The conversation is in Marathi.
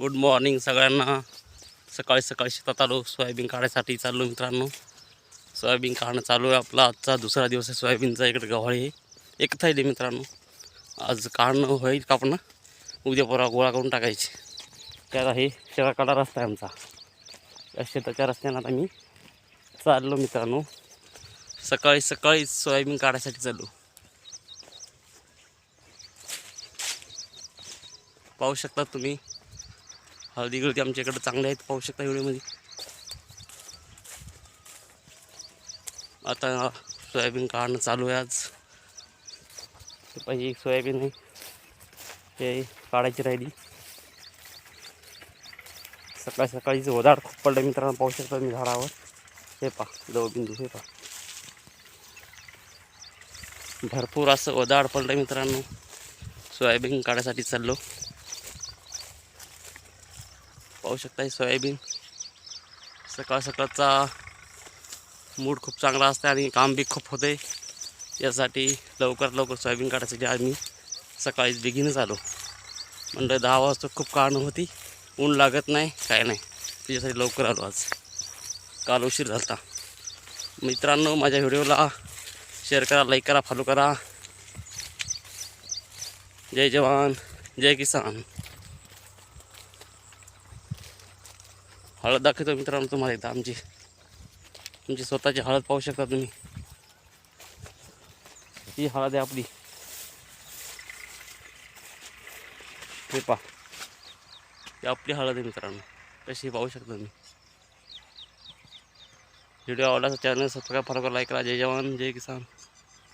गुड मॉर्निंग सगळ्यांना. सकाळी सकाळी शेतात आलो सोयाबीन काढायसाठी चाललो मित्रांनो. सोयाबीन काढणं चालू आहे आपला. आजचा दुसरा दिवस आहे सोयाबीनचा इकडे गव्हाळी आहे. एक थैली मित्रांनो. आज काढणं होईल का आपण? उद्या परवा गोळा करून टाकायची. त्याला हे शेळाकाडा रस्ता आहे आमचा. त्या शेताच्या रस्त्यानं आता मी चाललो मित्रांनो. सकाळी सकाळी सोयाबीन काढायसाठी चाललो. पाहू शकता तुम्ही. हळदी गळती आमच्याकडे चांगले आहेत पाहू शकता व्हिडिओमध्ये. आता सोयाबीन काढणं चालू आहे आज. पाहिजे एक सोयाबीन आहे. ते काढायची राहिली. सकाळी सकाळीच ओदाड खूप पडलं मित्रांनो पाहू शकता मी झाडावर. हे पा दवबिंदू हे पा भरपूर असं ओदाड पडलं मित्रांनो. सोयाबीन काढायसाठी चाललो. पाहू शकता सोयाबीन. सकाळ सकाळचा मूड खूप चांगला असते आणि काम बी खूप होते यासाठी लवकर लवकर सोयाबीन काढायसाठी आम्ही सकाळीच बिगिनच आलो म्हणजे दहा वाजता खूप कारणं होती ऊन लागत नाही काय नाही. त्याच्यासाठी लवकर आलो आज. काल उशीर झाला मित्रांनो माझ्या व्हिडिओला शेअर करा लाईक करा फॉलो करा. जय जवान जय किसान. हळद दाखवतो मित्रांनो तुम्हाला एकदा आमची. तुमची स्वतःची हळद पाहू शकता तुम्ही. ही हळद आहे आपली. हे पा ही आपली हळद आहे मित्रांनो. कशी पाहू शकता तुम्ही. व्हिडिओ आवडला चॅनल सबस्क्राईब फॉलो करा लाईक करा. जय जवान जय किसान.